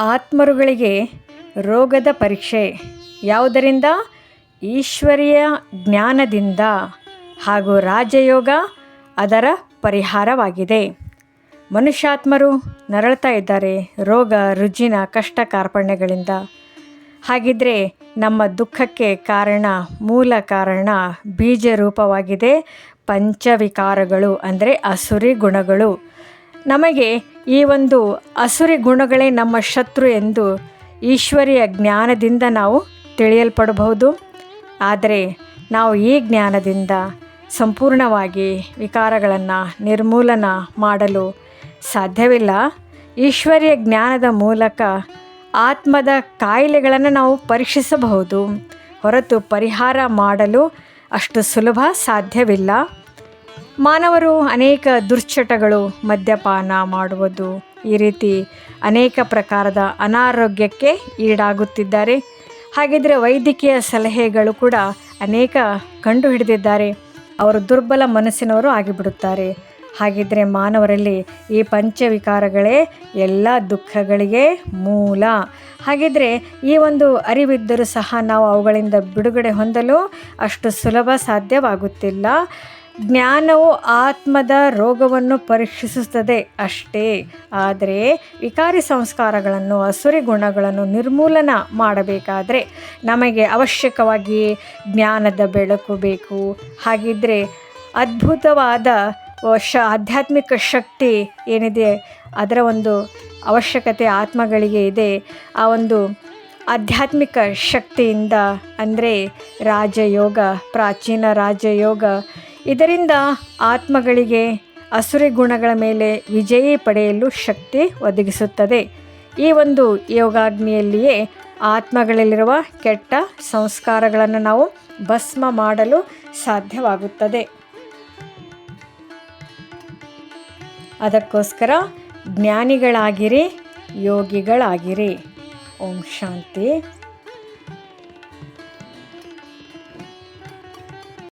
ಆತ್ಮರುಗಳಿಗೆ ರೋಗದ ಪರೀಕ್ಷೆ. ಯಾವುದರಿಂದ? ಈಶ್ವರೀಯ ಜ್ಞಾನದಿಂದ ಹಾಗೂ ರಾಜಯೋಗ ಅದರ ಪರಿಹಾರವಾಗಿದೆ. ಮನುಷ್ಯಾತ್ಮರು ನರಳ್ತಾ ಇದ್ದಾರೆ ರೋಗ, ರುಜಿನ, ಕಷ್ಟ, ಕಾರ್ಪಣ್ಯಗಳಿಂದ. ಹಾಗಿದ್ರೆ ನಮ್ಮ ದುಃಖಕ್ಕೆ ಕಾರಣ, ಮೂಲ ಕಾರಣ ಬೀಜ ರೂಪವಾಗಿದೆ ಪಂಚವಿಕಾರಗಳು ಅಂದರೆ ಅಸುರಿ ಗುಣಗಳು. ನಮಗೆ ಈ ಒಂದು ಅಸುರಿ ಗುಣಗಳೇ ನಮ್ಮ ಶತ್ರು ಎಂದು ಈಶ್ವರಿಯ ಜ್ಞಾನದಿಂದ ನಾವು ತಿಳಿಯಲ್ಪಡಬಹುದು. ಆದರೆ ನಾವು ಈ ಜ್ಞಾನದಿಂದ ಸಂಪೂರ್ಣವಾಗಿ ವಿಕಾರಗಳನ್ನು ನಿರ್ಮೂಲನ ಮಾಡಲು ಸಾಧ್ಯವಿಲ್ಲ. ಈಶ್ವರಿಯ ಜ್ಞಾನದ ಮೂಲಕ ಆತ್ಮದ ಕಾಯಿಲೆಗಳನ್ನು ನಾವು ಪರೀಕ್ಷಿಸಬಹುದು. ಹೊರತು ಪರಿಹಾರ ಮಾಡಲು ಅಷ್ಟು ಸುಲಭ ಸಾಧ್ಯವಿಲ್ಲ. ಮಾನವರು ಅನೇಕ ದುಶ್ಚಟಗಳು ಮದ್ಯಪಾನ ಮಾಡುವುದು ಈ ರೀತಿ ಅನೇಕ ಪ್ರಕಾರದ ಅನಾರೋಗ್ಯಕ್ಕೆ ಈಡಾಗುತ್ತಿದ್ದಾರೆ. ಹಾಗಿದ್ರೆ ವೈದ್ಯಕೀಯ ಸಲಹೆಗಳು ಕೂಡ ಅನೇಕ ಕಂಡು ಹಿಡಿದಿದ್ದಾರೆ. ಅವರು ದುರ್ಬಲ ಮನಸ್ಸಿನವರು ಆಗಿಬಿಡುತ್ತಾರೆ. ಹಾಗಿದ್ರೆ ಮಾನವರಲ್ಲಿ ಈ ಪಂಚವಿಕಾರಗಳೇ ಎಲ್ಲ ದುಃಖಗಳಿಗೆ ಮೂಲ. ಹಾಗಿದ್ರೆ ಈ ಒಂದು ಅರಿವಿದ್ದರೂ ಸಹ ನಾವು ಅವುಗಳಿಂದ ಬಿಡುಗಡೆ ಹೊಂದಲು ಅಷ್ಟು ಸುಲಭ ಸಾಧ್ಯವಾಗುತ್ತಿಲ್ಲ. ಜ್ಞಾನವು ಆತ್ಮದ ರೋಗವನ್ನು ಪರೀಕ್ಷಿಸುತ್ತದೆ ಅಷ್ಟೇ. ಆದರೆ ವಿಕಾರಿ ಸಂಸ್ಕಾರಗಳನ್ನು, ಅಸುರಿ ಗುಣಗಳನ್ನು ನಿರ್ಮೂಲನ ಮಾಡಬೇಕಾದರೆ ನಮಗೆ ಅವಶ್ಯಕವಾಗಿ ಜ್ಞಾನದ ಬೆಳಕು ಬೇಕು. ಹಾಗಿದ್ದರೆ ಅದ್ಭುತವಾದ ಶ ಆಧ್ಯಾತ್ಮಿಕ ಶಕ್ತಿ ಏನಿದೆ, ಅದರ ಒಂದು ಅವಶ್ಯಕತೆ ಆತ್ಮಗಳಿಗೆ ಇದೆ. ಆ ಒಂದು ಆಧ್ಯಾತ್ಮಿಕ ಶಕ್ತಿಯಿಂದ ಅಂದರೆ ರಾಜಯೋಗ, ಪ್ರಾಚೀನ ರಾಜಯೋಗ ಇದರಿಂದ ಆತ್ಮಗಳಿಗೆ ಅಸುರಿ ಗುಣಗಳ ಮೇಲೆ ವಿಜಯ ಪಡೆಯಲು ಶಕ್ತಿ ಒದಗಿಸುತ್ತದೆ. ಈ ಒಂದು ಯೋಗಾಗ್ನಿಯಲ್ಲಿಯೇ ಆತ್ಮಗಳಲ್ಲಿರುವ ಕೆಟ್ಟ ಸಂಸ್ಕಾರಗಳನ್ನು ನಾವು ಭಸ್ಮ ಮಾಡಲು ಸಾಧ್ಯವಾಗುತ್ತದೆ. ಅದಕ್ಕೋಸ್ಕರ ಜ್ಞಾನಿಗಳಾಗಿರಿ, ಯೋಗಿಗಳಾಗಿರಿ. ಓಂ ಶಾಂತಿ.